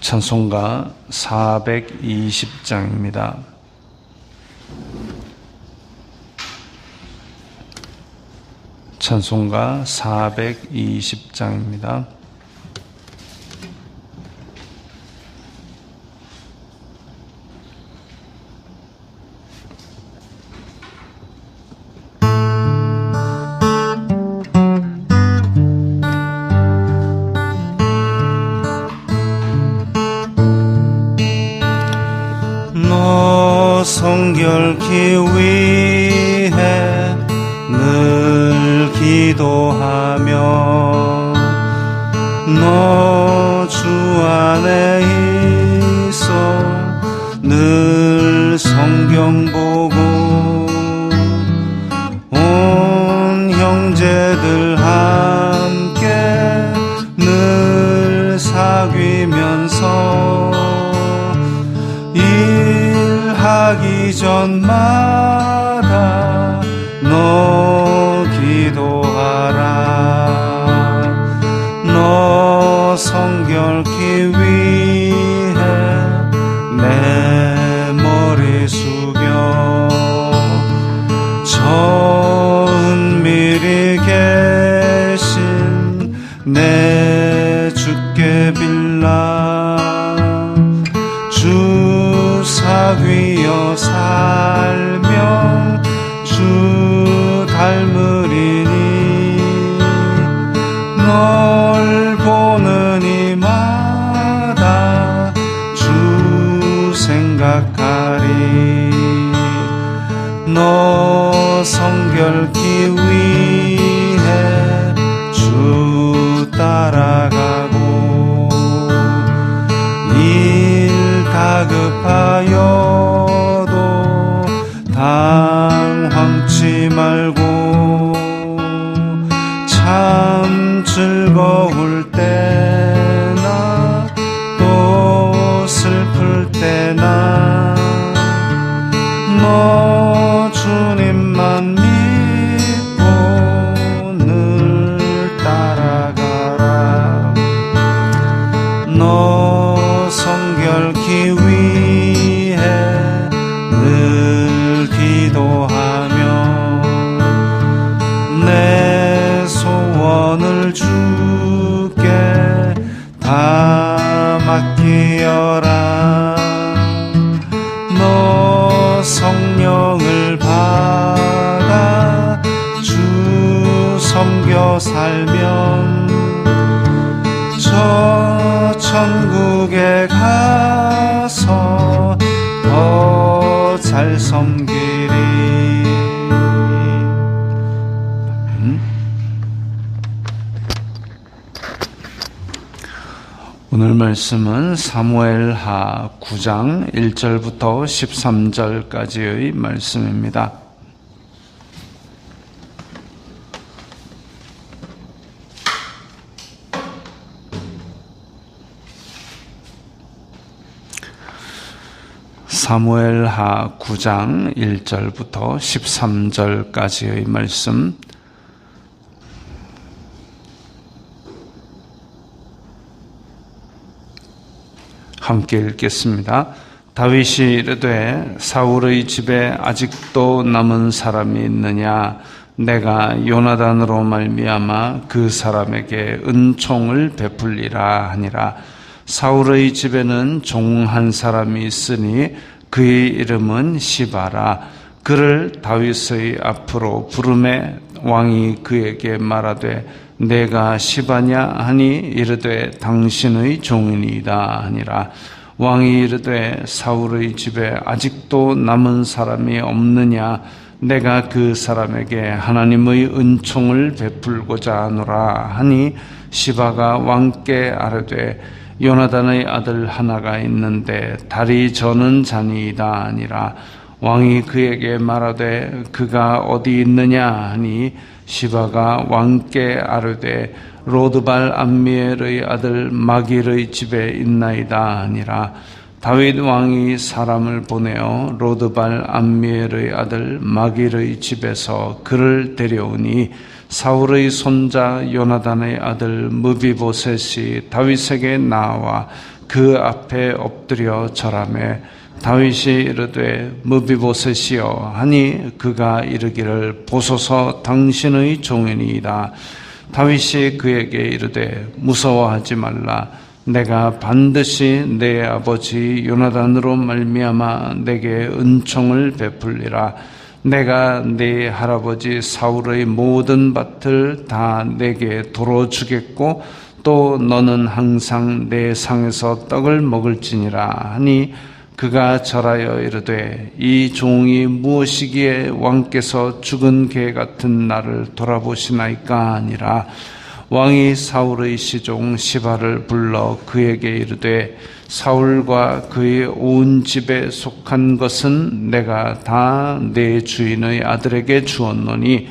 찬송가 420장입니다. 찬송가 420장입니다. 성경 주 사귀어 살 오늘 말씀은 사무엘하 9장 1절부터 13절까지의 말씀입니다. 사무엘하 9장 1절부터 13절까지의 말씀. 함께 읽겠습니다. 다윗이 이르되 사울의 집에 아직도 남은 사람이 있느냐? 내가 요나단으로 말미암아 그 사람에게 은총을 베풀리라 하니라. 사울의 집에는 종 한 사람이 있으니 그의 이름은 시바라. 그를 다윗의 앞으로 부름에 왕이 그에게 말하되 내가 시바냐? 하니 이르되 당신의 종이니이다. 하니라. 왕이 이르되 사울의 집에 아직도 남은 사람이 없느냐? 내가 그 사람에게 하나님의 은총을 베풀고자 하노라. 하니 시바가 왕께 아뢰되 요나단의 아들 하나가 있는데 다리 저는 자니이다 아니라. 왕이 그에게 말하되 그가 어디 있느냐 하니 시바가 왕께 아뢰되 로드발 암미엘의 아들 마길의 집에 있나이다 아니라. 다윗 왕이 사람을 보내어 로드발 암미엘의 아들 마길의 집에서 그를 데려오니 사울의 손자 요나단의 아들 무비보셋이 다윗에게 나와 그 앞에 엎드려 절하매 다윗이 이르되 무비보셋이여 하니 그가 이르기를 보소서 당신의 종이니이다. 다윗이 그에게 이르되 무서워하지 말라. 내가 반드시 내 아버지 요나단으로 말미암아 내게 은총을 베풀리라 내가 네 할아버지 사울의 모든 밭을 다 내게 도로 주겠고 또 너는 항상 내 상에서 떡을 먹을지니라 하니 그가 절하여 이르되 이 종이 무엇이기에 왕께서 죽은 개 같은 나를 돌아보시나이까 아니라 왕이 사울의 시종 시바를 불러 그에게 이르되 사울과 그의 온 집에 속한 것은 내가 다 내 주인의 아들에게 주었노니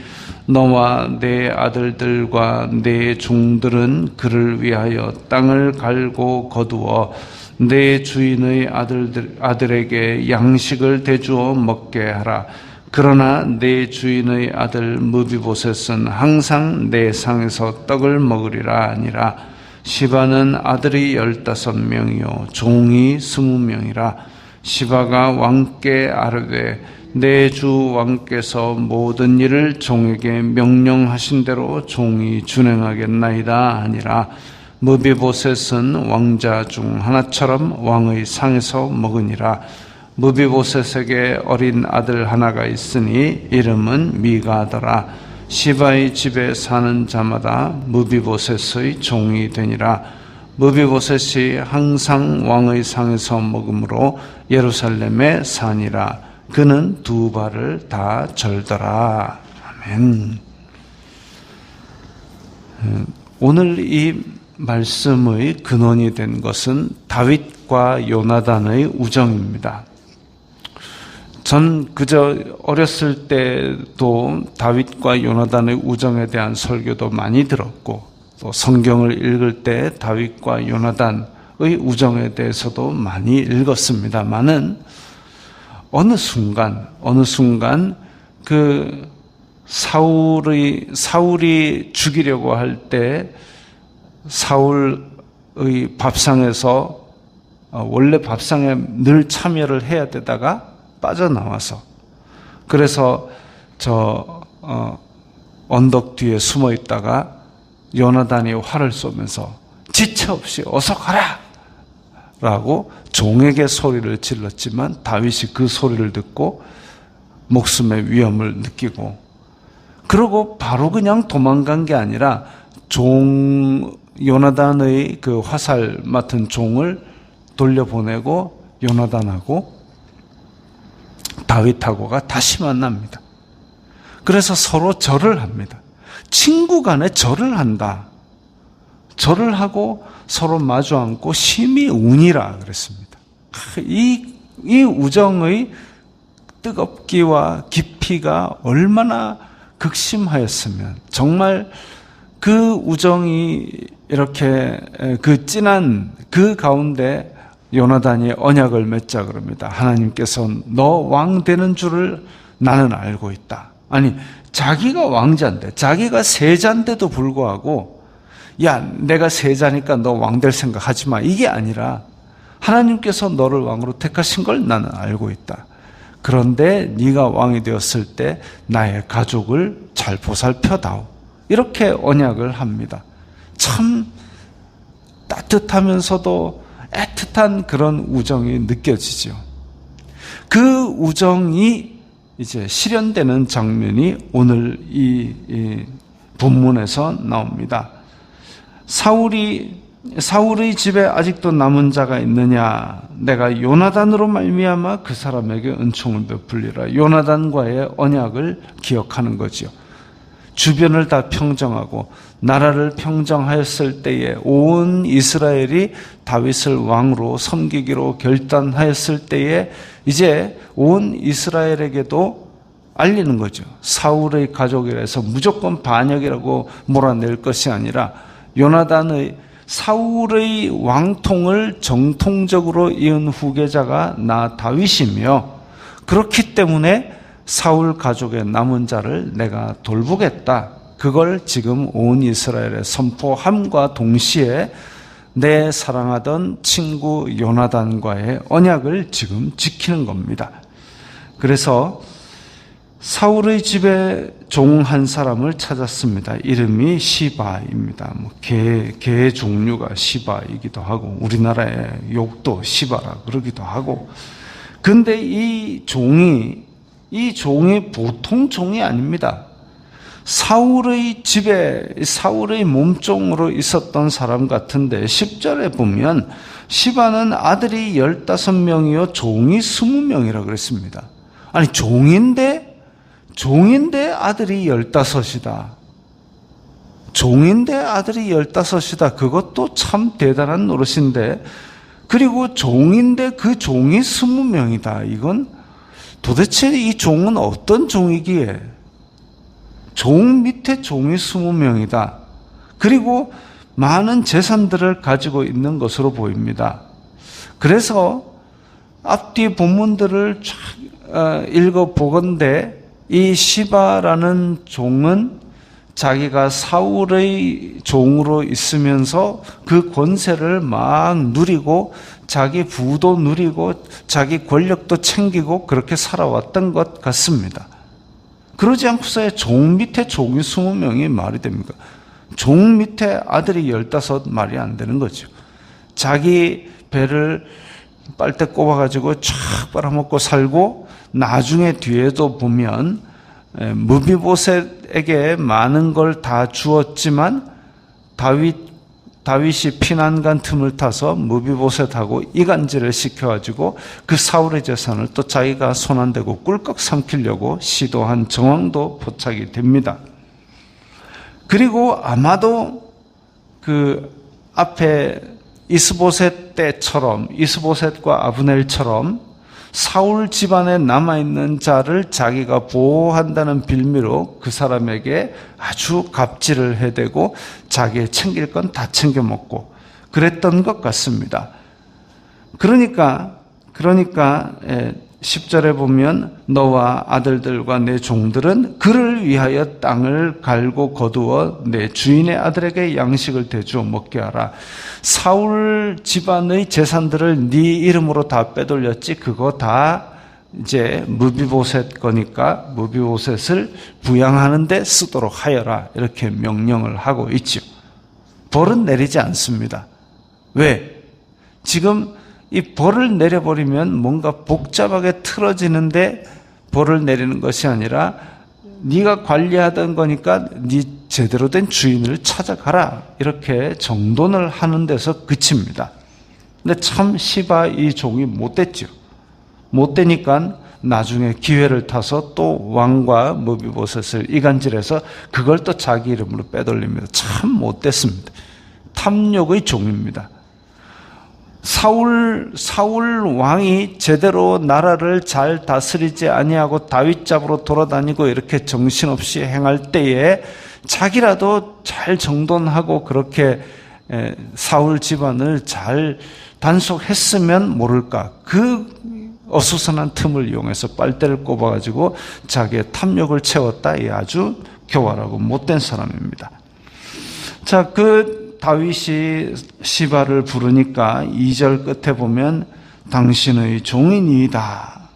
너와 내 아들들과 내 종들은 그를 위하여 땅을 갈고 거두어 내 주인의 아들들, 아들에게 양식을 대주어 먹게 하라. 그러나 내 주인의 아들 무비보셋은 항상 내 상에서 떡을 먹으리라 아니라. 시바는 아들이 열다섯 명이요 종이 스무 명이라. 시바가 왕께 아르되 내 주 왕께서 모든 일을 종에게 명령하신 대로 종이 준행하겠나이다 아니라. 무비보셋은 왕자 중 하나처럼 왕의 상에서 먹으니라 무비보셋에게 어린 아들 하나가 있으니 이름은 미가더라. 시바의 집에 사는 자마다 무비보셋의 종이 되니라. 무비보셋이 항상 왕의 상에서 먹으므로 예루살렘에 사니라. 그는 두 발을 다 절더라. 아멘. 오늘 이 말씀의 근원이 된 것은 다윗과 요나단의 우정입니다. 전 그저 어렸을 때도 다윗과 요나단의 우정에 대한 설교도 많이 들었고 또 성경을 읽을 때 다윗과 요나단의 우정에 대해서도 많이 읽었습니다만은 어느 순간 어느 순간 그 사울의 사울이 죽이려고 할 때 사울의 밥상에서 어, 원래 밥상에 늘 참여를 해야 되다가 빠져나와서 그래서 저 어, 언덕 뒤에 숨어 있다가 요나단이 활을 쏘면서 지체 없이 어서 가라! 라고 종에게 소리를 질렀지만 다윗이 그 소리를 듣고 목숨의 위험을 느끼고 그러고 바로 그냥 도망간 게 아니라 종 요나단의 그 화살 맡은 종을 돌려보내고 요나단하고 다윗하고가 다시 만납니다. 그래서 서로 절을 합니다. 친구 간에 절을 한다. 절을 하고 서로 마주 앉고 심히 운이라 그랬습니다. 이, 이 우정의 뜨겁기와 깊이가 얼마나 극심하였으면 정말 그 우정이 이렇게 그 진한 그 가운데 요나단이 언약을 맺자 그럽니다. 하나님께서 너 왕 되는 줄을 나는 알고 있다. 아니, 자기가 왕자인데, 자기가 세자인데도 불구하고, 야, 내가 세자니까 너 왕 될 생각 하지 마. 이게 아니라, 하나님께서 너를 왕으로 택하신 걸 나는 알고 있다. 그런데 네가 왕이 되었을 때 나의 가족을 잘 보살펴다오. 이렇게 언약을 합니다. 참 따뜻하면서도 애틋한 그런 우정이 느껴지죠. 그 우정이 이제 실현되는 장면이 오늘 이, 이 본문에서 나옵니다. 사울이 사울의 집에 아직도 남은 자가 있느냐? 내가 요나단으로 말미암아 그 사람에게 은총을 베풀리라. 요나단과의 언약을 기억하는 거지요. 주변을 다 평정하고 나라를 평정하였을 때에 온 이스라엘이 다윗을 왕으로 섬기기로 결단하였을 때에 이제 온 이스라엘에게도 알리는 거죠. 사울의 가족이라서 무조건 반역이라고 몰아낼 것이 아니라 요나단의 사울의 왕통을 정통적으로 이은 후계자가 나 다윗이며 그렇기 때문에 사울 가족의 남은 자를 내가 돌보겠다. 그걸 지금 온 이스라엘에 선포함과 동시에 내 사랑하던 친구 요나단과의 언약을 지금 지키는 겁니다. 그래서 사울의 집에 종 한 사람을 찾았습니다. 이름이 시바입니다. 뭐 개, 개 종류가 시바이기도 하고, 우리나라의 욕도 시바라 그러기도 하고. 근데 이 종이, 이 종이 보통 종이 아닙니다. 사울의 집에, 사울의 몸종으로 있었던 사람 같은데, 10절에 보면, 시바는 아들이 15명이요, 종이 20명이라 그랬습니다. 아니, 종인데, 종인데 아들이 열다섯이다. 종인데 아들이 열다섯이다. 그것도 참 대단한 노릇인데, 그리고 종인데 그 종이 스무 명이다. 이건 도대체 이 종은 어떤 종이기에? 종 밑에 종이 스무 명이다. 그리고 많은 재산들을 가지고 있는 것으로 보입니다. 그래서 앞뒤 본문들을 쫙 어, 읽어 보건대 이 시바라는 종은 자기가 사울의 종으로 있으면서 그 권세를 막 누리고 자기 부도 누리고 자기 권력도 챙기고 그렇게 살아왔던 것 같습니다. 그러지 않고서야 종 밑에 종이 20명이 말이 됩니까? 종 밑에 아들이 15 말이 안 되는 거죠. 자기 배를 빨대 꼽아가지고 쫙 빨아먹고 살고 나중에 뒤에도 보면 무비보셋에게 많은 걸 다 주었지만 다윗 다윗이 피난간 틈을 타서 무비보셋하고 이간질을 시켜가지고 그 사울의 재산을 또 자기가 손안 대고 꿀꺽 삼키려고 시도한 정황도 포착이 됩니다. 그리고 아마도 그 앞에 이스보셋 때처럼 이스보셋과 아브넬처럼 사울 집안에 남아있는 자를 자기가 보호한다는 빌미로 그 사람에게 아주 갑질을 해대고 자기 챙길 건 다 챙겨 먹고 그랬던 것 같습니다. 그러니까, 그러니까, 10절에 보면 너와 아들들과 내 종들은 그를 위하여 땅을 갈고 거두어 내 주인의 아들에게 양식을 대주어 먹게 하라. 사울 집안의 재산들을 네 이름으로 다 빼돌렸지 그거 다 이제 무비보셋 거니까 무비보셋을 부양하는데 쓰도록 하여라 이렇게 명령을 하고 있죠. 벌은 내리지 않습니다. 왜? 지금 이 벌을 내려버리면 뭔가 복잡하게 틀어지는데 벌을 내리는 것이 아니라 네가 관리하던 거니까 네 제대로 된 주인을 찾아가라 이렇게 정돈을 하는 데서 그칩니다. 근데 참 시바 이 종이 못됐죠. 못되니까 나중에 기회를 타서 또 왕과 무비보셋을 이간질해서 그걸 또 자기 이름으로 빼돌립니다. 참 못됐습니다. 탐욕의 종입니다. 사울 사울 왕이 제대로 나라를 잘 다스리지 아니하고 다윗 잡으로 돌아다니고 이렇게 정신없이 행할 때에 자기라도 잘 정돈하고 그렇게 에, 사울 집안을 잘 단속했으면 모를까 그 어수선한 틈을 이용해서 빨대를 꼽아가지고 자기의 탐욕을 채웠다. 이 아주 교활하고 못된 사람입니다. 자, 그 다윗이 시바를 부르니까 2절 끝에 보면 당신의 종인이다.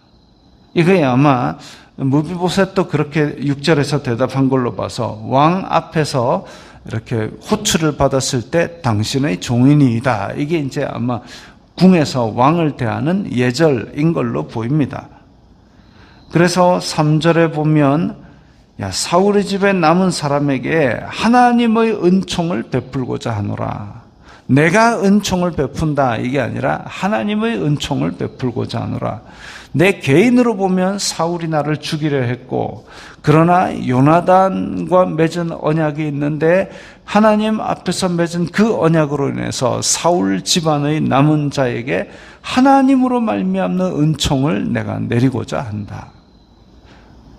이거야 아마 무비보셋도 그렇게 6절에서 대답한 걸로 봐서 왕 앞에서 이렇게 호출을 받았을 때 당신의 종인이다. 이게 이제 아마 궁에서 왕을 대하는 예절인 걸로 보입니다. 그래서 3절에 보면 야 사울의 집에 남은 사람에게 하나님의 은총을 베풀고자 하노라. 내가 은총을 베푼다 이게 아니라 하나님의 은총을 베풀고자 하노라. 내 개인으로 보면 사울이 나를 죽이려 했고 그러나 요나단과 맺은 언약이 있는데 하나님 앞에서 맺은 그 언약으로 인해서 사울 집안의 남은 자에게 하나님으로 말미암는 은총을 내가 내리고자 한다.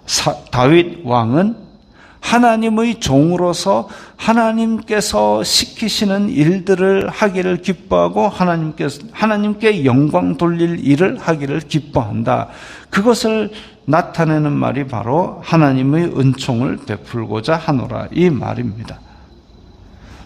사, 다윗 왕은 하나님의 종으로서 하나님께서 시키시는 일들을 하기를 기뻐하고 하나님께 하나님께 영광 돌릴 일을 하기를 기뻐한다. 그것을 나타내는 말이 바로 하나님의 은총을 베풀고자 하노라 이 말입니다.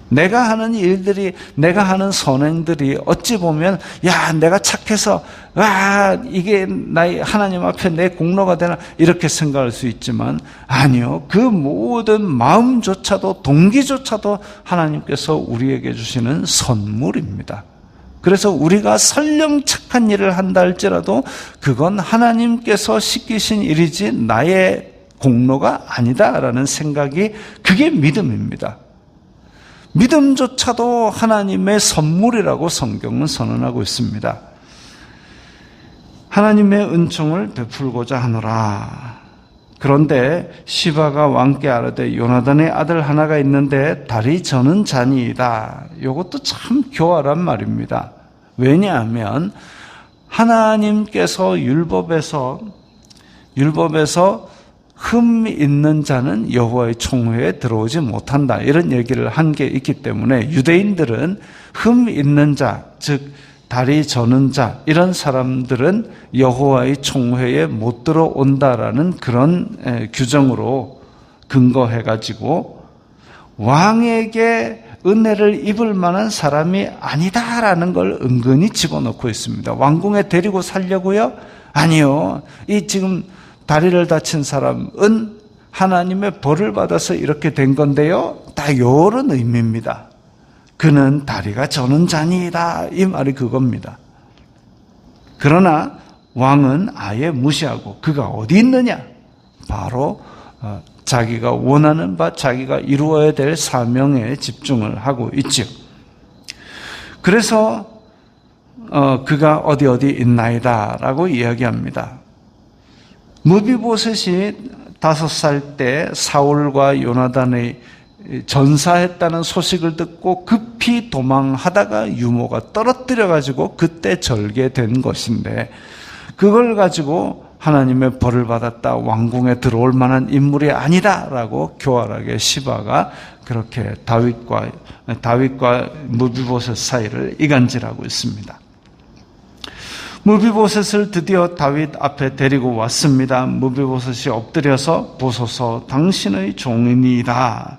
내가 하는 일들이, 내가 하는 선행들이 어찌 보면, 야, 내가 착해서, 와, 이게 나의 하나님 앞에 내 공로가 되나, 이렇게 생각할 수 있지만, 아니요. 그 모든 마음조차도, 동기조차도 하나님께서 우리에게 주시는 선물입니다. 그래서 우리가 설령 착한 일을 한다 할지라도, 그건 하나님께서 시키신 일이지, 나의 공로가 아니다라는 생각이, 그게 믿음입니다. 믿음조차도 하나님의 선물이라고 성경은 선언하고 있습니다. 하나님의 은총을 베풀고자 하노라. 그런데 시바가 왕께 아르되 요나단의 아들 하나가 있는데 다리 저는 자니이다. 이것도 참 교활한 말입니다. 왜냐하면 하나님께서 율법에서 율법에서 흠 있는 자는 여호와의 총회에 들어오지 못한다. 이런 얘기를 한 게 있기 때문에 유대인들은 흠 있는 자, 즉 다리 저는 자 이런 사람들은 여호와의 총회에 못 들어온다라는 그런 규정으로 근거해 가지고 왕에게 은혜를 입을 만한 사람이 아니다라는 걸 은근히 집어넣고 있습니다. 왕궁에 데리고 살려고요? 아니요. 이 지금 다리를 다친 사람은 하나님의 벌을 받아서 이렇게 된 건데요. 다 이런 의미입니다. 그는 다리가 저는 자니이다. 이 말이 그겁니다. 그러나 왕은 아예 무시하고 그가 어디 있느냐? 바로 어, 자기가 원하는 바 자기가 이루어야 될 사명에 집중을 하고 있죠. 그래서 어, 그가 어디 어디 있나이다라고 이야기합니다. 무비보셋이 다섯 살 때 사울과 요나단의 전사했다는 소식을 듣고 급히 도망하다가 유모가 떨어뜨려 가지고 그때 절개된 것인데 그걸 가지고 하나님의 벌을 받았다 왕궁에 들어올 만한 인물이 아니다라고 교활하게 시바가 그렇게 다윗과 다윗과 무비보셋 사이를 이간질하고 있습니다. 무비보셋을 드디어 다윗 앞에 데리고 왔습니다. 무비보셋이 엎드려서 보소서 당신의 종인이다.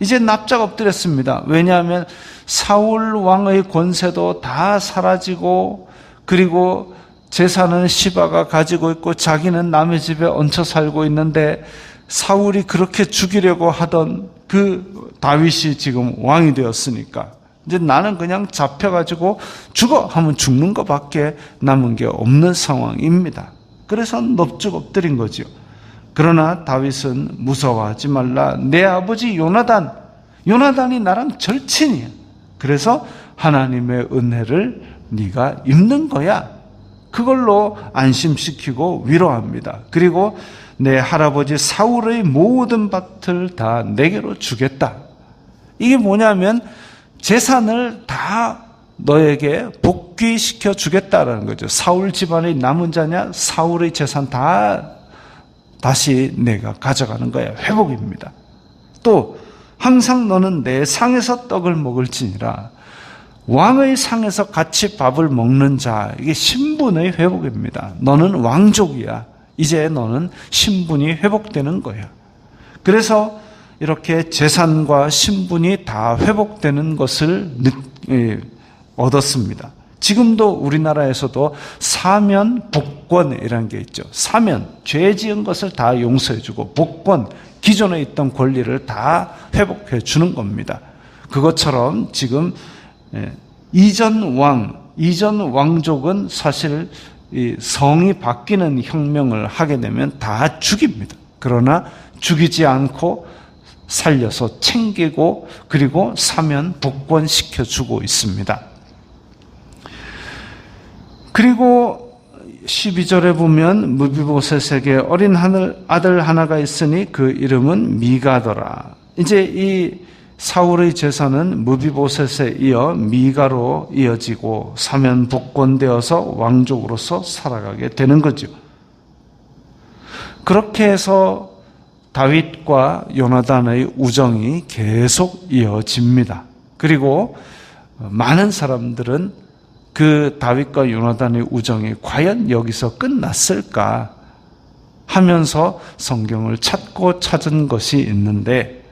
이제 납작 엎드렸습니다. 왜냐하면 사울 왕의 권세도 다 사라지고 그리고 재산은 시바가 가지고 있고 자기는 남의 집에 얹혀 살고 있는데 사울이 그렇게 죽이려고 하던 그 다윗이 지금 왕이 되었으니까 이제 나는 그냥 잡혀가지고 죽어 하면 죽는 것밖에 남은 게 없는 상황입니다. 그래서 넙죽 엎드린 거죠. 그러나 다윗은 무서워하지 말라. 내 아버지 요나단, 요나단이 나랑 절친이야. 그래서 하나님의 은혜를 네가 입는 거야. 그걸로 안심시키고 위로합니다. 그리고 내 할아버지 사울의 모든 밭을 다 내게로 주겠다. 이게 뭐냐면 재산을 다 너에게 복귀시켜 주겠다라는 거죠. 사울 집안의 남은 자냐? 사울의 재산 다 다시 내가 가져가는 거야. 회복입니다. 또 항상 너는 내 상에서 떡을 먹을지니라. 왕의 상에서 같이 밥을 먹는 자, 이게 신분의 회복입니다. 너는 왕족이야. 이제 너는 신분이 회복되는 거야. 그래서 이렇게 재산과 신분이 다 회복되는 것을 예, 얻었습니다. 지금도 우리나라에서도 사면 복권이라는 게 있죠. 사면 죄 지은 것을 다 용서해 주고 복권 기존에 있던 권리를 다 회복해 주는 겁니다. 그것처럼 지금 예, 이전 왕, 이전 왕족은 사실 성이 바뀌는 혁명을 하게 되면 다 죽입니다. 그러나 죽이지 않고 살려서 챙기고 그리고 사면 복권시켜 주고 있습니다. 그리고 12절에 보면 무비보셋에게 어린 하늘 아들 하나가 있으니 그 이름은 미가더라. 이제 이 사울의 재산은 무비보셋에 이어 미가로 이어지고 사면 복권되어서 왕족으로서 살아가게 되는 거죠. 그렇게 해서 다윗과 요나단의 우정이 계속 이어집니다. 그리고 많은 사람들은 그 다윗과 요나단의 우정이 과연 여기서 끝났을까 하면서 성경을 찾고 찾은 것이 있는데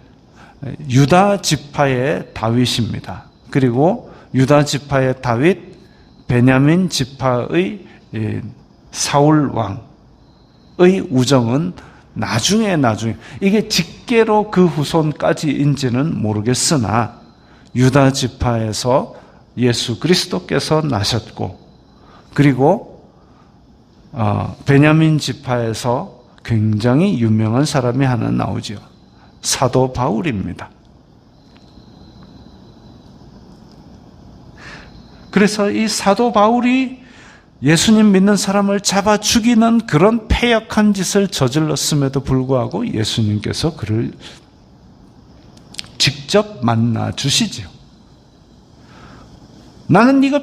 유다 지파의 다윗입니다. 그리고 유다 지파의 다윗, 베냐민 지파의 예, 사울 왕의 우정은 나중에 나중에 이게 직계로 그 후손까지인지는 모르겠으나 유다 지파에서 예수 그리스도께서 나셨고 그리고 어, 베냐민 지파에서 굉장히 유명한 사람이 하나 나오죠. 사도 바울입니다. 그래서 이 사도 바울이 예수님 믿는 사람을 잡아 죽이는 그런 폐역한 짓을 저질렀음에도 불구하고 예수님께서 그를 직접 만나 주시지요. 나는 네가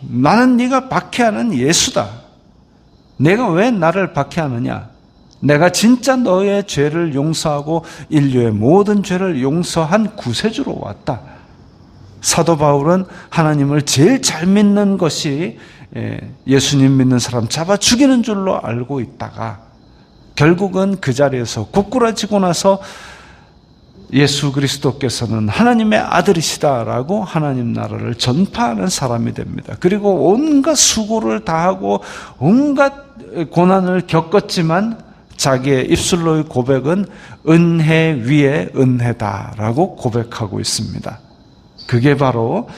나는 네가 박해하는 예수다. 내가 왜 나를 박해하느냐? 내가 진짜 너의 죄를 용서하고 인류의 모든 죄를 용서한 구세주로 왔다. 사도 바울은 하나님을 제일 잘 믿는 것이 예, 예수님 믿는 사람 잡아 죽이는 줄로 알고 있다가 결국은 그 자리에서 구꾸라지고 나서 예수 그리스도께서는 하나님의 아들이시다라고 하나님 나라를 전파하는 사람이 됩니다. 그리고 온갖 수고를 다하고 온갖 고난을 겪었지만 자기의 입술로의 고백은 은혜 위에 은혜다라고 고백하고 있습니다. 그게 바로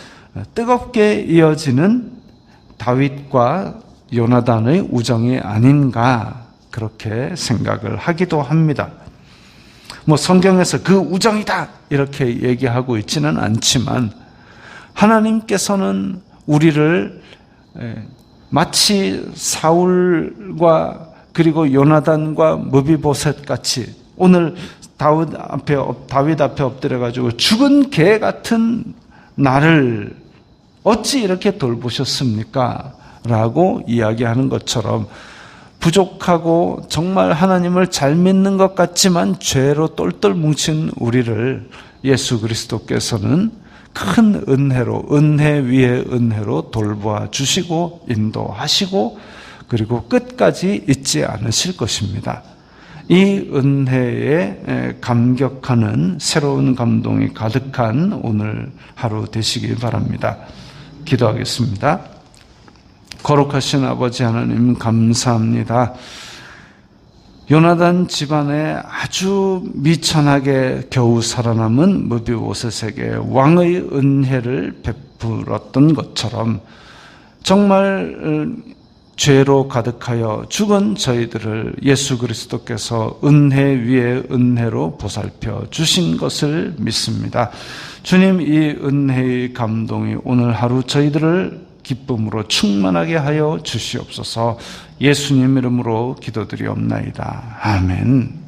뜨겁게 이어지는 다윗과 요나단의 우정이 아닌가 그렇게 생각을 하기도 합니다. 뭐 성경에서 그 우정이다 이렇게 얘기하고 있지는 않지만 하나님께서는 우리를 마치 사울과 그리고 요나단과 무비보셋 같이 오늘 다윗 앞에 다윗 앞에 엎드려 가지고 죽은 개 같은 나를 어찌 이렇게 돌보셨습니까? 라고 이야기하는 것처럼 부족하고 정말 하나님을 잘 믿는 것 같지만 죄로 똘똘 뭉친 우리를 예수 그리스도께서는 큰 은혜로, 은혜 위에 은혜로 돌보아 주시고 인도하시고 그리고 끝까지 잊지 않으실 것입니다. 이 은혜에 감격하는 새로운 감동이 가득한 오늘 하루 되시길 바랍니다. 기도하겠습니다. 거룩하신 아버지 하나님 감사합니다. 요나단 집안에 아주 미천하게 겨우 살아남은 무비오셋에게 왕의 은혜를 베풀었던 것처럼 정말 어, 죄로 가득하여 죽은 저희들을 예수 그리스도께서 은혜 위에 은혜로 보살펴 주신 것을 믿습니다. 주님 이 은혜의 감동이 오늘 하루 저희들을 기쁨으로 충만하게 하여 주시옵소서 예수님 이름으로 기도드리옵나이다. 아멘.